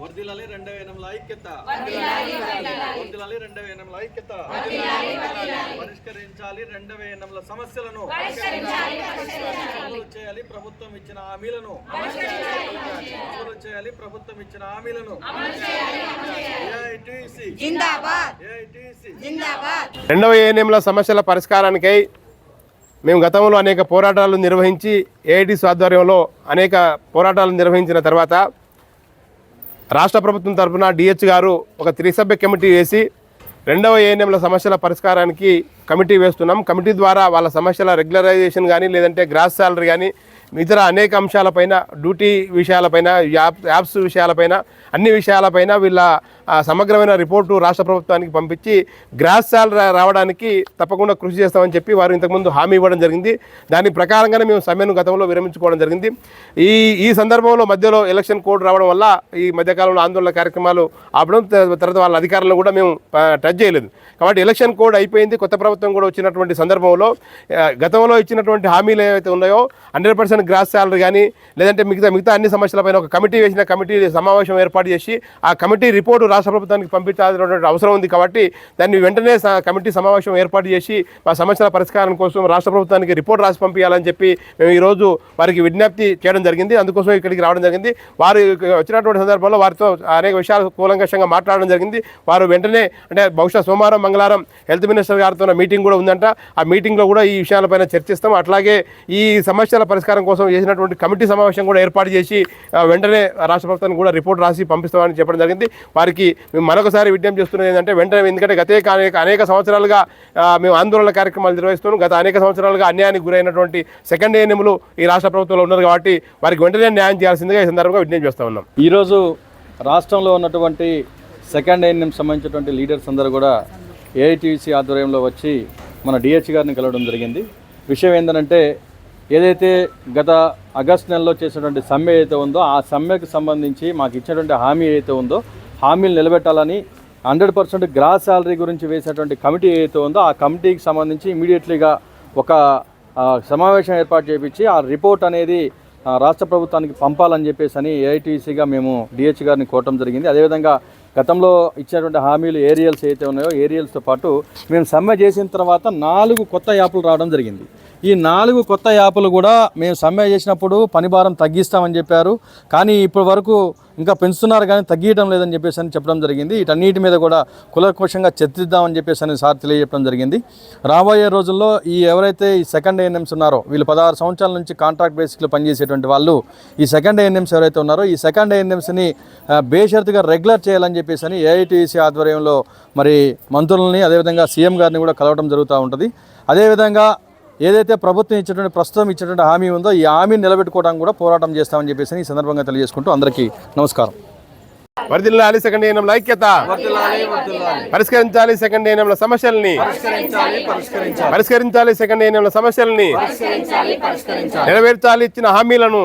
వర్దిలాలి రెండవ ఎనంల ఐక్యత. వర్దిలాలి రెండవ ఎనంల ఐక్యత. పరిష్కరించాలి రెండవ ఎనంల సమస్యలను. అమలు చేయాలి ప్రభుత్వం ఇచ్చిన హామీలను. అమలు చేయాలి ప్రభుత్వం ఇచ్చిన హామీలను. రెండవ ఏఎన్ఎంల సమస్యల పరిష్కారానికై మేము గతంలో అనేక పోరాటాలు నిర్వహించి ఏఐటీసీ ఆధ్వర్యంలో అనేక పోరాటాలు నిర్వహించిన తర్వాత రాష్ట్ర ప్రభుత్వం తరఫున డిహెచ్ గారు ఒక త్రిసభ్య కమిటీ వేసి రెండవ ఏఎన్ఎంల సమస్యల పరిష్కారానికి కమిటీ వేస్తున్నాం. కమిటీ ద్వారా వాళ్ళ సమస్యల రెగ్యులరైజేషన్ కానీ లేదంటే గ్రాస్ శాలరీ కానీ ఇతర అనేక అంశాలపైన డ్యూటీ విషయాలపైన యాప్ యాప్స్ విషయాలపైన అన్ని విషయాలపైన వీళ్ళ సమగ్రమైన రిపోర్టు రాష్ట్ర ప్రభుత్వానికి పంపించి గ్రాస్ శాలరీ రావడానికి తప్పకుండా కృషి చేస్తామని చెప్పి వారు ఇంతకుముందు హామీ ఇవ్వడం జరిగింది. దాని ప్రకారంగానే మేము సమ్మెను గతంలో విరమించుకోవడం జరిగింది. ఈ ఈ సందర్భంలో మధ్యలో ఎలక్షన్ కోడ్ రావడం వల్ల ఈ మధ్యకాలంలో ఆందోళన కార్యక్రమాలు ఆపడం త- తర్వాత వాళ్ళ అధికారులను కూడా మేము టచ్ చేయలేదు. కాబట్టి ఎలక్షన్ కోడ్ అయిపోయింది. కొత్త ప్రభుత్వం కూడా వచ్చినటువంటి సందర్భంలో గతంలో ఇచ్చినటువంటి హామీలు ఏవైతే ఉన్నాయో హండ్రెడ్ పర్సెంట్ గ్రాస్ శాలరీ కానీ లేదంటే మిగతా మిగతా అన్ని సమస్యలపైన ఒక కమిటీ వేసిన కమిటీ సమావేశం ఏర్పాటు చేసి ఆ కమిటీ రిపోర్టు రాష్ట్ర ప్రభుత్వానికి పంపించాల్సినటువంటి అవసరం ఉంది కాబట్టి దాన్ని వెంటనే కమిటీ సమావేశం ఏర్పాటు చేసి మా సమస్యల పరిష్కారం కోసం రాష్ట్ర ప్రభుత్వానికి రిపోర్ట్ రాసి పంపించాలని చెప్పి మేము ఈరోజు వారికి విజ్ఞప్తి చేయడం జరిగింది. అందుకోసం ఇక్కడికి రావడం జరిగింది. వారు వచ్చినటువంటి సందర్భంలో వారితో అనేక విషయాలు కూలంకషంగా మాట్లాడడం జరిగింది. వారు వెంటనే అంటే బహుశా సోమవారం మంగళవారం హెల్త్ మినిస్టర్ గారితో మీటింగ్ కూడా ఉందంట. ఆ మీటింగ్లో కూడా ఈ విషయాలపైన చర్చిస్తాం. అట్లాగే ఈ సమస్యల పరిష్కారం కోసం చేసినటువంటి కమిటీ సమావేశం కూడా ఏర్పాటు చేసి వెంటనే రాష్ట్ర ప్రభుత్వానికి కూడా రిపోర్ట్ రాసి పంపిస్తామని చెప్పడం జరిగింది. వారికి మేము మరొకసారి విజ్ఞప్తి చేస్తున్నది ఏంటంటే వెంటనే ఎందుకంటే గతే అనేక అనేక సంవత్సరాలుగా మేము ఆందోళన కార్యక్రమాలు నిర్వహిస్తున్నాం. గత అనేక సంవత్సరాలుగా అన్యాయానికి గురైనటువంటి సెకండ్ ఏఎన్ఎంలు ఈ రాష్ట్ర ప్రభుత్వంలో ఉన్నారు కాబట్టి వారికి వెంటనే న్యాయం చేయాల్సిందిగా ఈ సందర్భంగా విజ్ఞప్తి చేస్తూ ఉన్నాం. ఈరోజు రాష్ట్రంలో ఉన్నటువంటి సెకండ్ ఏఎన్ఎం సంబంధించినటువంటి లీడర్స్ అందరూ కూడా ఏఐటీసీ ఆధ్వర్యంలో వచ్చి మన డిహెచ్ గారిని కలవడం జరిగింది. విషయం ఏంటంటే ఏదైతే గత ఆగస్ట్ నెలలో చేసినటువంటి సమ్మె ఏదైతే ఉందో ఆ సమ్మెకు సంబంధించి మాకు ఇచ్చినటువంటి హామీ ఏదైతే ఉందో హామీలు నిలబెట్టాలని హండ్రెడ్ పర్సెంట్ గ్రాస్ శాలరీ గురించి వేసినటువంటి కమిటీ ఏదైతే ఉందో ఆ కమిటీకి సంబంధించి ఇమీడియట్లీగా ఒక సమావేశం ఏర్పాటు చేయించి ఆ రిపోర్ట్ అనేది రాష్ట్ర ప్రభుత్వానికి పంపాలని చెప్పేసి అని ఏఐటీసీగా మేము డిహెచ్ గారిని కోరటం జరిగింది. అదేవిధంగా గతంలో ఇచ్చినటువంటి హామీలు ఏరియల్స్ ఏవైతే ఉన్నాయో ఏరియల్స్తో పాటు మేము సమ్మె చేసిన తర్వాత నాలుగు కొత్త యాప్లు రావడం జరిగింది. ఈ నాలుగు కొత్త యాప్లు కూడా మేము సమ్మె చేసినప్పుడు పని భారం తగ్గిస్తామని చెప్పారు. కానీ ఇప్పటి వరకు ఇంకా పెంచుతున్నారు కానీ తగ్గియడం లేదని చెప్పేసి అని చెప్పడం జరిగింది. వీటన్నిటి మీద కూడా కులకోశంగా చర్చిద్దామని చెప్పేసి అని సార్ తెలియజెప్పడం జరిగింది. రాబోయే రోజుల్లో ఈ ఎవరైతే ఈ సెకండ్ ఏఎన్ఎంస్ ఉన్నారో వీళ్ళు పదహారు సంవత్సరాల నుంచి కాంట్రాక్ట్ బేసిక్లో పనిచేసేటువంటి వాళ్ళు ఈ సెకండ్ ఏఎన్ఎంస్ ఎవరైతే ఉన్నారో ఈ సెకండ్ ఏఎన్ఎంస్ని బేషరతుగా రెగ్యులర్ చేయాలని చెప్పేసి అని ఏఐటీసీ ఆధ్వర్యంలో మరి మంత్రులని అదేవిధంగా సీఎం గారిని కూడా కలవడం జరుగుతూ ఉంటుంది. అదేవిధంగా ఏదైతే ప్రభుత్వం ఇచ్చినటువంటి ప్రస్తుతం ఇచ్చినటువంటి హామీ ఉందో ఈ హామీని నిలబెట్టుకోవడానికి కూడా పోరాటం చేస్తామని చెప్పేసి ఈ సందర్భంగా తెలియజేసుకుంటూ అందరికీ నమస్కారం. వర్ధిల్లాలి సెకండ్ ఏఎన్ఎంల ఐక్యత. పరిష్కరించాలి సెకండ్ ఏఎన్ఎంల సమస్యల్ని. పరిష్కరించాలి సెకండ్ ఏఎన్ఎంల సమస్యల్ని. నెరవేర్చాలి ఇచ్చిన హామీలను.